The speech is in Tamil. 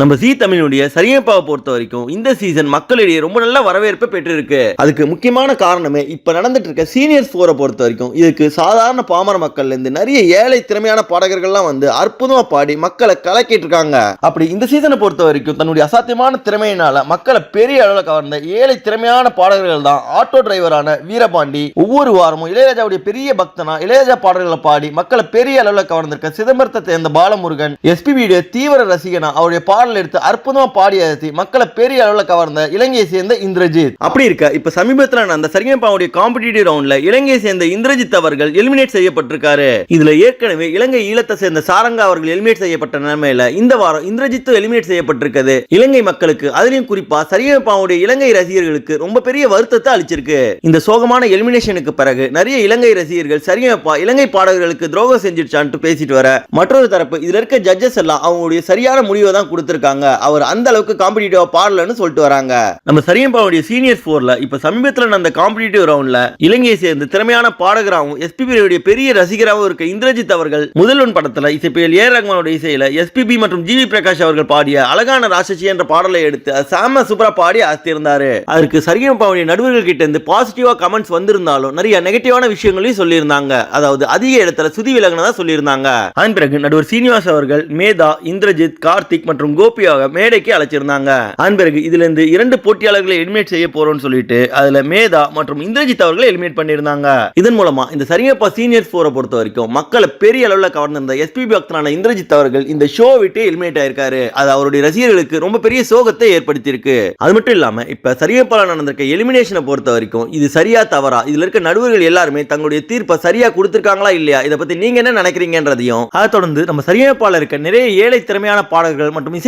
நம்ம ஜி தமிழுடைய சரியப்பாவை பொறுத்த வரைக்கும் இந்த சீசன் மக்களிடையே ரொம்ப நல்ல வரவேற்பை பெற்றிருக்கு. அதுக்கு முக்கியமான காரணமே இப்போ நடந்துட்டு இருக்க சீனியர்ஸ் போரை பொறுத்த வரைக்கும் இதுக்கு சாதாரண பாமர மக்கள்லேருந்து நிறைய ஏழை திறமையான பாடகர்கள்லாம் வந்து அற்புதமாக பாடி மக்களை கலக்கிட்டு இருக்காங்க அப்படி இந்த சீசனை பொறுத்த வரைக்கும் தன்னுடைய அசாத்தியமான திறமையினால மக்களை பெரிய அளவில் கவர்ந்த ஏழை திறமையான பாடகர்கள் தான் ஆட்டோ டிரைவரான வீரபாண்டி. ஒவ்வொரு வாரமும் இளையராஜாவுடைய பெரிய பக்தனா இளையராஜா பாடல்களை பாடி மக்களை பெரிய அளவில் கவர்ந்திருக்க சிதம்பரத்தை சேர்ந்த பாலமுருகன். எஸ்பிபியுடைய தீவிர ரசிகனா அவருடைய பாடல் எடுத்து அற்புதமா பாடி அழுத்தி மக்களை பெரிய அளவில் கவர்ந்த இலங்கையை சேர்ந்த இந்திரஜித். அப்படி இருக்க? இப்ப சமீபத்தில் அந்த சரிகமாவுடைய காம்படிட்டிவ் ரவுண்ட்ல இலங்கையை சேர்ந்த இந்திரஜித் அவர்கள் எலிமினேட் செய்யப்பட்டிருக்காரு. இதுல ஏற்கனவே இலங்கை ஈழத்தை சேர்ந்த சாரங்கா அவர்கள் எலிமினேட் செய்யப்பட்ட நிலைமையில இந்த வாரம் இந்திரஜித்தும் எலிமினேட் செய்யப்பட்டிருக்கிறது இலங்கை மக்களுக்கு அதுலயும் குறிப்பா சரிகமாவுடைய இலங்கை ரசிகர்களுக்கு ரொம்ப பெரிய வருத்தத்தை அளிச்சிருக்கு. இந்த சோகமான எலிமினேஷனுக்கு பிறகு நிறைய இலங்கை ரசிகர்கள் சரிகமப்பா இலங்கை பாடகர்களுக்கு துரோகம் செஞ்சிருச்சான்ட்டு பேசிட்டு வர மற்றொரு தரப்பு இதுல இருக்க ஜட்ஜஸ் எல்லாம் அவங்களுடைய சரியான முடிவை தான் இருக்காங்க. அவர் அந்த அளவுக்கு காம்படிட்டிவா பாடலன்னு சொல்லிட்டு வராங்க. நம்ம சரியம்பாவுடைய சீனியர் போர்ல இப்ப சமீபத்தில் நடந்த காம்படிட்டிவ் ரவுண்ட்ல இலங்கையை சேர்ந்து திறமையான பாடகராகவும் எஸ்பிபி பெரிய ரசிகராகவும் இருக்க இந்திரஜித் அவர்கள் முதல்வன் படத்துல இசைப்பியல் ஏ ரஹ்மானோட இசையில எஸ்பிபி மற்றும் ஜிவி பிரகாஷ் அவர்கள் பாடிய அழகான ராட்சசி என்ற பாடலை எடுத்து சாம சூப்பரா பாடி அசத்திருந்தாரு அதற்கு சரியம்பாவுடைய நடுவர்கள் கிட்ட இருந்து பாசிட்டிவா கமெண்ட்ஸ் வந்திருந்தாலும் நிறைய நெகட்டிவான விஷயங்களையும் சொல்லியிருந்தாங்க. அதாவது அதிக இடத்துல சுதி விலகினதா சொல்லியிருந்தாங்க. அதன் பிறகு நடுவர் சீனிவாஸ் அவர்கள் மேதா இந்திரஜித் கார்த்திக் மற்றும் கோபியாக மேடைக்கு அழைச்சிருந்தாங்க. அன்பிறகு இதுல இருந்து இரண்டு போட்டியாளர்களை எலிமினேட் செய்ய போறோம்னு சொல்லிட்டு அதுல மேதா மற்றும் இந்திரஜித் அவர்களை எலிமினேட் பண்ணியிருந்தாங்க. இதன் மூலமா இந்த சரியப்பா சீனியர்ஸ் போரை பொறுத்த வரைக்கும் மக்களை பெரிய அளவில் கவர்ந்திருந்த எஸ்பிபி பக்தரான இந்திரஜித் அவர்கள் இந்த ஷோ விட்டு எலிமினேட் ஆயிருக்காரு. அது அவருடைய ரசிகர்களுக்கு ரொம்ப பெரிய சோகத்தை ஏற்படுத்தியிருக்கு. அது மட்டும் இல்லாம இப்ப சரியப்பால நடந்திருக்க எலிமினேஷனை பொறுத்த வரைக்கும் இது சரியா தவறா? இதுல இருக்க நடுவர்கள் எல்லாருமே தங்களுடைய தீர்ப்பை சரியா கொடுத்திருக்காங்களா இல்லையா? இதை பத்தி நீங்க என்ன நினைக்கிறீங்கன்றதையும் அதை தொடர்ந்து நம்ம சரியப்பால இருக்க நிறைய ஏழை திறமையான பாடல்கள் மற்றும் இசை